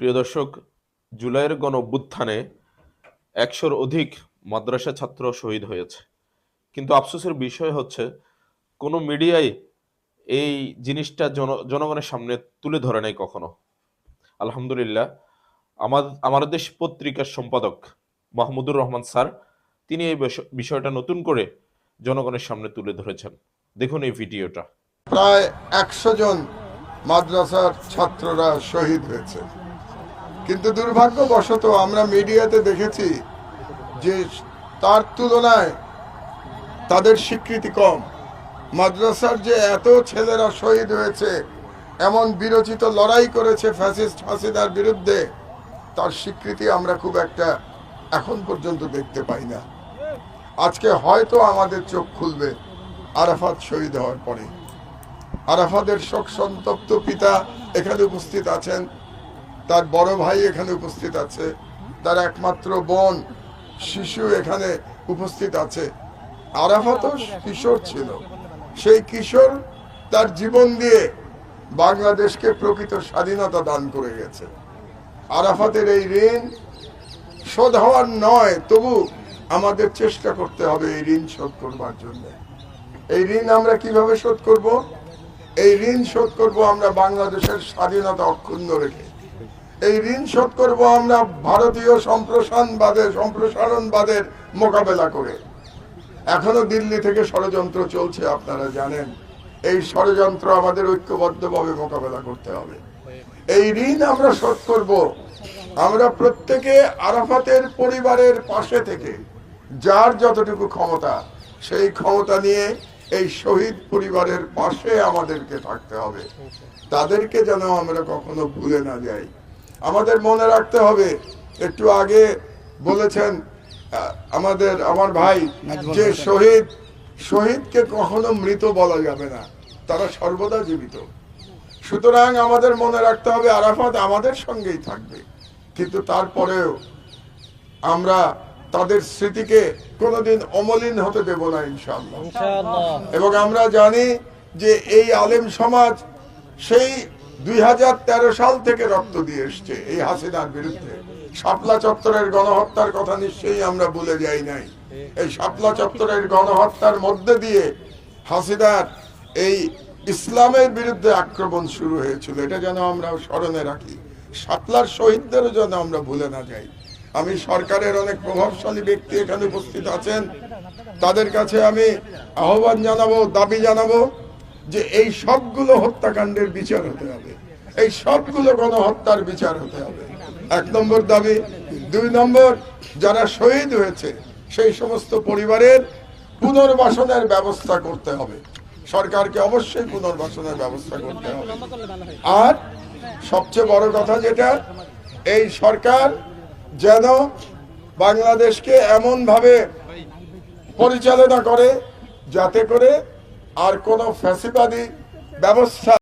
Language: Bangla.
প্রিয় দর্শক, জুলাইয়ের গণ অভ্যুত্থানে একশোর অধিক মাদ্রাসা ছাত্র শহীদ হয়েছে। কিন্তু আফসোসের বিষয় হচ্ছে, কোনো মিডিয়াই এই জিনিসটা জন, জনগণের সামনে তুলে ধরে নাই কখনো। আলহামদুলিল্লাহ, আমার আমার দেশ পত্রিকার সম্পাদক মাহমুদুর রহমান স্যার, তিনি এই বিষয়- বিষয়টা নতুন করে জনগণের সামনে তুলে ধরেছেন। দেখুন এই ভিডিওটা। প্রায় একশো জন মাদ্রাসার ছাত্ররা শহীদ হয়েছে। কিন্তু দুর্ভাগ্যবশত আমরা মিডিয়াতে দেখেছি যে তার তুলনায় তাদের স্বীকৃতি কম। মাদ্রাসার যে এত ছেলেরা শহীদ হয়েছে, এমন বিরোচিত লড়াই করেছে ফ্যাসিস্ট হাসিনার বিরুদ্ধে, তার স্বীকৃতি আমরা খুব একটা এখন পর্যন্ত দেখতে পাই না। আজকে হয়তো আমাদের চোখ খুলবে আরাফাত শহীদ হওয়ার পরে। আরাফাদের শোক সন্তপ্ত পিতা এখানে উপস্থিত আছেন। তার বড় ভাই এখানে উপস্থিত আছে। তার একমাত্র বোন শিশু এখানে উপস্থিত আছে। আরাফাতও কিশোর ছিল। সেই কিশোর তার জীবন দিয়ে বাংলাদেশকে প্রকৃত স্বাধীনতা দান করে গেছে। আরাফাতের এই ঋণ শোধ হওয়ার নয়, তবু আমাদের চেষ্টা করতে হবে এই ঋণ শোধ করবার জন্য। এই ঋণ আমরা কীভাবে শোধ করব? এই ঋণ শোধ করব আমরা বাংলাদেশের স্বাধীনতা অক্ষুণ্ণ রেখে। এই ঋণ শোধ করব আমরা ভারতীয় সম্প্রসারণবাদের সম্প্রসারণবাদের মোকাবেলা করে। এখনও দিল্লি থেকে ষড়যন্ত্র চলছে, আপনারা জানেন। এই ষড়যন্ত্র আমাদের ঐক্যবদ্ধভাবে মোকাবেলা করতে হবে। এই ঋণ আমরা শোধ করব। আমরা প্রত্যেকে আরাফাতের পরিবারের পাশে থেকে, যার যতটুকু ক্ষমতা, সেই ক্ষমতা নিয়ে এই শহীদ পরিবারের পাশে আমাদেরকে থাকতে হবে। তাদেরকে যেন আমরা কখনো ভুলে না যাই। আমাদের মনে রাখতে হবে। একটু আগে বলেছেন আমাদের আমার ভাই যে শহীদ শহীদকে কখনো মৃত বলা যাবে না। তারা সর্বদা জীবিত। সুতরাং আমাদের মনে রাখতে হবে আরাফাত আমাদের সঙ্গেই থাকবে। কিন্তু তারপরেও আমরা তাদের স্মৃতিকে কোনোদিন অমলিন হতে দেব না ইনশাল্লাহ এবং আমরা জানি যে এই আলেম সমাজ সেই দুই হাজার তেরো সাল থেকে রক্ত দিয়ে এসছে এই হাসিনার বিরুদ্ধে। শাপলা চত্বরের গণহত্যার কথা নিশ্চয়ই আমরা ভুলে যাই নাই। এই শাপলা চত্বরের গণহত্যার মধ্যে দিয়ে হাসিনার এই ইসলামের বিরুদ্ধে আক্রমণ শুরু হয়েছিল। এটা যেন আমরা স্মরণে রাখি। শাপলার শহীদদেরও যেন আমরা ভুলে না যাই। আমি সরকারের অনেক প্রভাবশালী ব্যক্তি এখানে উপস্থিত আছেন। তাদের কাছে আমি আহ্বান জানাব, দাবি জানাব যে এই সবগুলো হত্যাকাণ্ডের বিচার হতে হবে। এই সবগুলো গণহত্যার বিচার হতে হবে। এক নম্বর দাবি। দুই নম্বর, যারা শহীদ হয়েছে, সেই সমস্ত পরিবারের পুনর্বাসনের ব্যবস্থা করতে হবে। সরকারকে অবশ্যই পুনর্বাসনের ব্যবস্থা করতে হবে। আর সবচেয়ে বড় কথা যেটা, এই সরকার যেন বাংলাদেশকে এমন ভাবে পরিচালনা করে, যাতে করে আর কোনো ফ্যাসিবাদী ব্যবস্থা